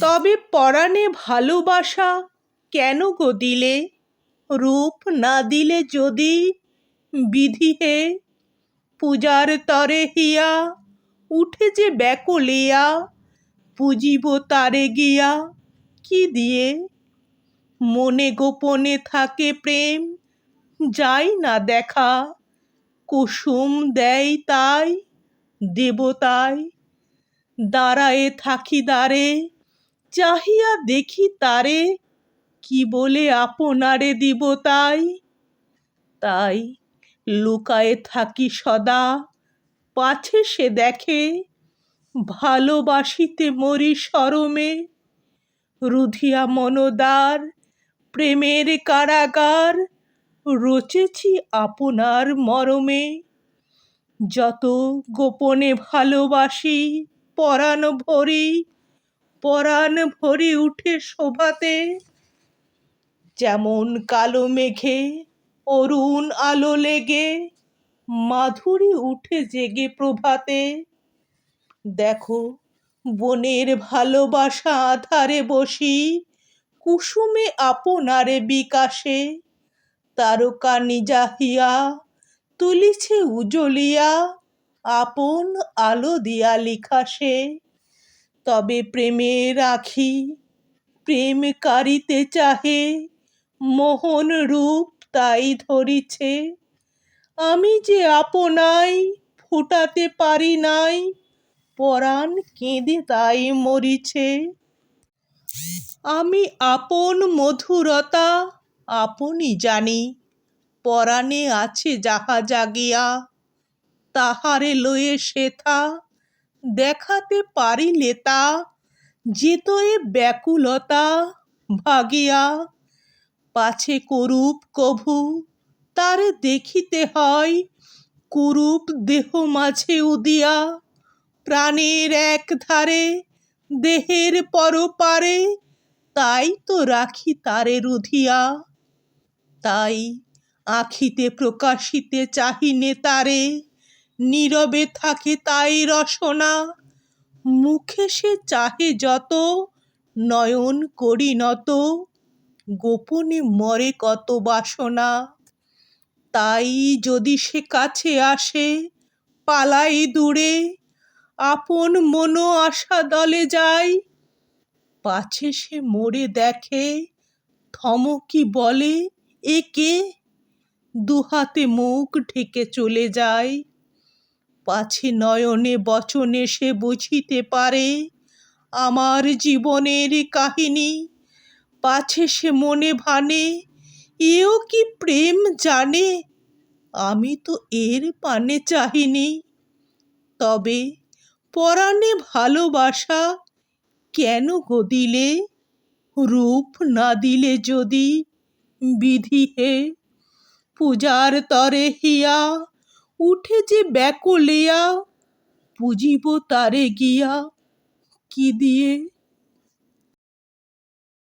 তবে পরাণে ভালোবাসা কেন গো দিলে? রূপ না দিলে যদি বিধি হে? পূজার তরে হিয়া উঠে যে ব্যাকুলিয়া, পুজিব তারে গিয়া কি দিয়ে? মনে গোপনে থাকে প্রেম, যাই না দেখা, কুসুম দেয় তাই দেবতায়। দাঁড়ায়ে থাকি দ্বারে চাহিয়া দেখি তারে, কি বলে আপনারে দিব তাই? তাই লুকায়ে থাকি সদা, পাছে সে দেখে ভালোবাসিতে মরি শরমে রুধিয়া মনোদার, প্রেমের কারাগার, রচেছি আপনার মরমে। যত গোপনে ভালোবাসি, পরাণ ভরি পরাণ ভরি উঠে শোভাতে। যেমন কালো মেঘে অরুণ আলো লেগে, মাধুরী উঠে জেগে প্রভাতে। দেখো, বনের ভালোবাসা আধারে বসি, কুসুমে আপনারে বিকাশে। তারকা নিজাহিয়া, তুলিছে উজলিয়া আপন আলো দিয়া লিখাসে। তবে প্রেমে রাখি, প্রেম কারিতে চাহে, মোহন রূপ তাই ধরিছে। আমি যে আপনাই ফুটাতে পারি নাই, পরাণ কেঁদে তাই মরিছে। আমি আপন মধুরতা আপনি জানি, পরাণে আছে যাহা জাগিয়া, তাহারে লয়ে সেথা দেখাতে পারিলে তা যেত এ ব্যাকুলতা ভাগিয়া পাছে করুপ কভু, তারে দেখিতে হয় কুরূপ দেহ মাঝে উদিয়া। প্রাণের এক ধারে দেহের পরপারে তাই তো রাখি তারে রুধিয়া। তাই আখিতে প্রকাশিতে চাহিনে তারে নীরবে থাকে তাই রসনা। মুখে সে চাহে যত, নয়ন করি নত। গোপনে মরে কত বাসনা। তাই যদি সে কাছে আসে, পালাই দূরে। আপন মনো আশা দলে যায়, পাছে সে মোরে দেখে। থমকি বলে, এ কে? দুহাতে মুখ ঢেকে চলে যায়। পাছে নয়নে বচনে সে বুঝিতে পারে। আমার জীবনের কাহিনী, পাছে সে মনে ভানে, এও কি প্রেম জানে? আমি তো এর পানে চাহিনি। তবে পরাণে ভালোবাসা কেন গো দিলে? রূপ না দিলে যদি বিধি হে, পূজার তরে হিয়া উঠে যে ব্যাকুলিয়া পুজিব তারে গিয়া কি দিয়ে